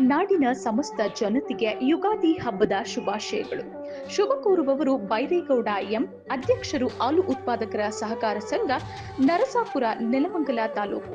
ನಾಡಿನ ಸಮಸ್ತ ಜನತೆಗೆ ಯುಗಾದಿ ಹಬ್ಬದ ಶುಭಾಶಯಗಳು. ಶುಭ ಕೋರುವವರು ಬೈರೇಗೌಡ ಎಂ, ಅಧ್ಯಕ್ಷರು ಹಾಲು ಉತ್ಪಾದಕರ ಸಹಕಾರ ಸಂಘ, ನರಸಾಪುರ ನೆಲಮಂಗಲ ತಾಲೂಕು.